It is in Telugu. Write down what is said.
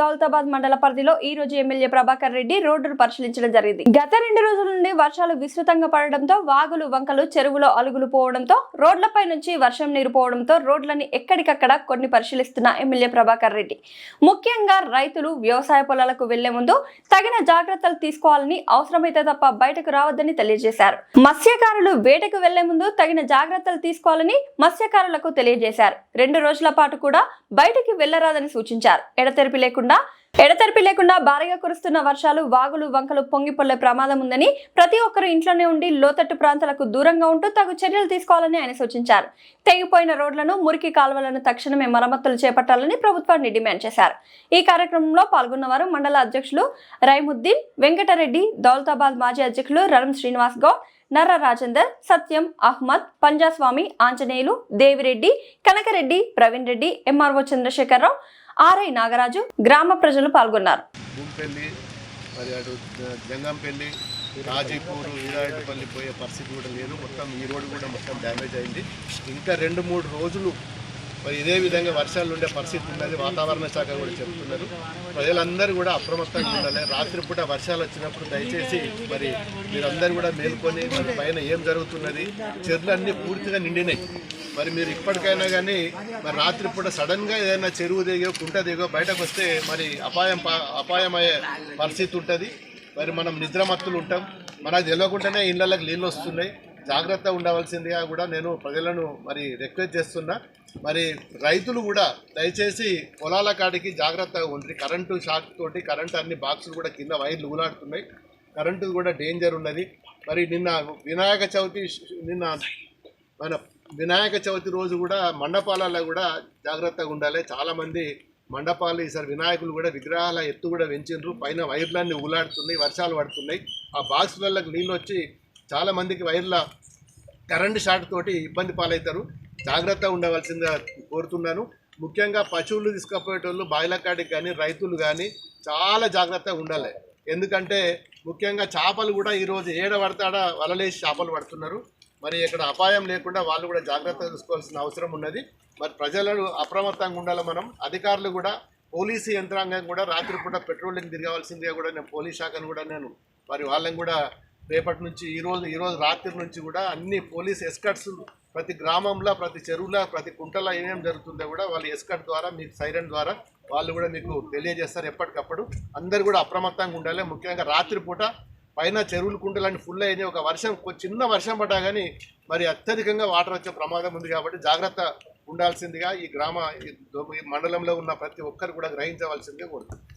దౌలతాబాద్ మండల పరిధిలో ఈ రోజు ఎమ్మెల్యే ప్రభాకర్ రెడ్డి రోడ్డును పరిశీలించడం జరిగింది. గత రెండు రోజుల నుండి వర్షాలు విస్తృతంగా పడడంతో వాగులు వంకలు చెరువులో అలుగులు పోవడంతో రోడ్లపై నుంచి వర్షం నీరు పోవడంతో రోడ్లని ఎక్కడికక్కడ కొన్ని పరిశీలిస్తున్న ఎమ్మెల్యే ప్రభాకర్ రెడ్డి. ముఖ్యంగా రైతులు వ్యవసాయ పొలాలకు వెళ్ళే ముందు తగిన జాగ్రత్తలు తీసుకోవాలని అవసరమైతే తప్ప బయటకు రావద్దని తెలియజేశారు. మత్స్యకారులు వేటకు వెళ్ళే ముందు తగిన జాగ్రత్తలు తీసుకోవాలని మత్స్యకారులకు తెలియజేశారు. రెండు రోజుల పాటు కూడా బయటకు వెళ్ళరాదని సూచించారు. ఎడతెరిపి లేకుండా ఎడతెరిపి లేకుండా భారీగా కురుస్తున్న వర్షాలు వాగులు వంకలు పొంగిపొల్లే ప్రమాదం ఉందని ప్రతి ఒక్కరూ ఇంట్లోనే ఉండి లోతట్టు ప్రాంతాలకు దూరంగా ఉంటూ తగు చర్యలు తీసుకోవాలని ఆయన సూచించారు. తెగిపోయిన రోడ్లను మురికి కాలువలను తక్షణమే మరమ్మతులు చేపట్టాలని ప్రభుత్వాన్ని డిమాండ్ చేశారు. ఈ కార్యక్రమంలో పాల్గొన్నవారు మండల అధ్యక్షులు రైముద్దీన్ వెంకటరెడ్డి దౌలతాబాద్ మాజీ అధ్యక్షులు రణం శ్రీనివాస్ గౌడ్ నర్ర రాజేందర్ సత్యం అహ్మద్ పంజాస్వామి ఆంజనేయులు దేవిరెడ్డి కనకరెడ్డి ప్రవీణ్ రెడ్డి ఎంఆర్ఓ చంద్రశేఖరరావు ఆర్ఐ నాగరాజు గ్రామ ప్రజలు పాల్గొన్నారు. భూంపల్లి మరి అటు జంగంపల్లి రాజీపూర్ పోయే పరిస్థితి కూడా లేదు. మొత్తం ఈ రోడ్డు కూడా మొత్తం డ్యామేజ్ అయింది. ఇంకా రెండు మూడు రోజులు మరి ఇదే విధంగా వర్షాలు ఉండే పరిస్థితి ఉన్నది. వాతావరణ శాఖ కూడా చెప్తున్నారు. ప్రజలందరూ కూడా అప్రమత్తంగా ఉండాలి. రాత్రిపూట వర్షాలు వచ్చినప్పుడు దయచేసి మరి మీరందరూ కూడా మేల్కొని మన పైన ఏం జరుగుతున్నది? చెర్లు అన్నీ పూర్తిగా నిండినాయి. మరి మీరు ఇప్పటికైనా కానీ మరి రాత్రిపూట సడన్గా ఏదైనా చెరువు దిగో కుంట దిగో బయటకు వస్తే మరి అపాయం అపాయం అపాయమయ్యే పరిస్థితి ఉంటుంది. మరి మనం నిద్రమత్తులు ఉంటాం. మనకు తెలియకుండానే ఇళ్ళకి నీళ్ళు వస్తున్నాయి. జాగ్రత్త ఉండవలసిందిగా కూడా నేను ప్రజలను మరి రిక్వెస్ట్ చేస్తున్నా. మరి రైతులు కూడా దయచేసి పొలాల కాడికి జాగ్రత్తగా ఉండి కరెంటు షాక్ తోటి కరెంటు అన్ని బాక్సులు కూడా కింద వైర్లు ఊలాడుతున్నాయి. కరెంటు కూడా డేంజర్ ఉన్నది. మరి నిన్న వినాయక చవితి నిన్న మన వినాయక చవితి రోజు కూడా మండపాలలో కూడా జాగ్రత్తగా ఉండాలి. చాలామంది మండపాలు ఈసారి వినాయకులు కూడా విగ్రహాల ఎత్తు కూడా పెంచిండ్రు పైన వైర్లన్నీ ఊలాడుతున్నాయి వర్షాలు పడుతున్నాయి. ఆ బాక్సులకు నీళ్ళు వచ్చి చాలామందికి వైర్ల కరెంటు షార్ట్ తోటి ఇబ్బంది పాలవుతారు. జాగ్రత్తగా ఉండవలసిందిగా కోరుతున్నాను. ముఖ్యంగా పశువులు తీసుకుపోయేటోళ్ళు బాయిల కాడికి కానీ రైతులు కానీ చాలా జాగ్రత్తగా ఉండాలి. ఎందుకంటే ముఖ్యంగా చేపలు కూడా ఈరోజు ఏడ పడతాడా వలలేసి చేపలు పడుతున్నారు. మరి ఇక్కడ అపాయం లేకుండా వాళ్ళు కూడా జాగ్రత్త తీసుకోవాల్సిన అవసరం ఉన్నది. మరి ప్రజలను అప్రమత్తంగా ఉండాలి మనం. అధికారులు కూడా పోలీసు యంత్రాంగం కూడా రాత్రిపూట పెట్రోలింగ్ తిరగవలసిందిగా కూడా నేను పోలీస్ శాఖను కూడా నేను మరి వాళ్ళని కూడా రేపటి నుంచి ఈ రోజు రాత్రి నుంచి కూడా అన్ని పోలీస్ ఎస్కట్స్ ప్రతి గ్రామంలో ప్రతి చెరువులో ప్రతి కుంటలో ఏమేం జరుగుతుందో కూడా వాళ్ళు ఎస్కట్ ద్వారా మీకు సైరన్ ద్వారా వాళ్ళు కూడా మీకు తెలియజేస్తారు ఎప్పటికప్పుడు. అందరు కూడా అప్రమత్తంగా ఉండాలి. ముఖ్యంగా రాత్రిపూట పైన చెరువులు కుంటలన్నీ ఫుల్ అయినాయి ఒక వర్షం చిన్న వర్షం పడ్డా కానీ మరి అత్యధికంగా వాటర్ వచ్చే ప్రమాదం ఉంది కాబట్టి జాగ్రత్త ఉండాల్సిందిగా ఈ గ్రామ ఈ దో- ఈ మండలంలో ఉన్న ప్రతి ఒక్కరు కూడా గ్రహించవలసిందిగా కోరుతున్నాను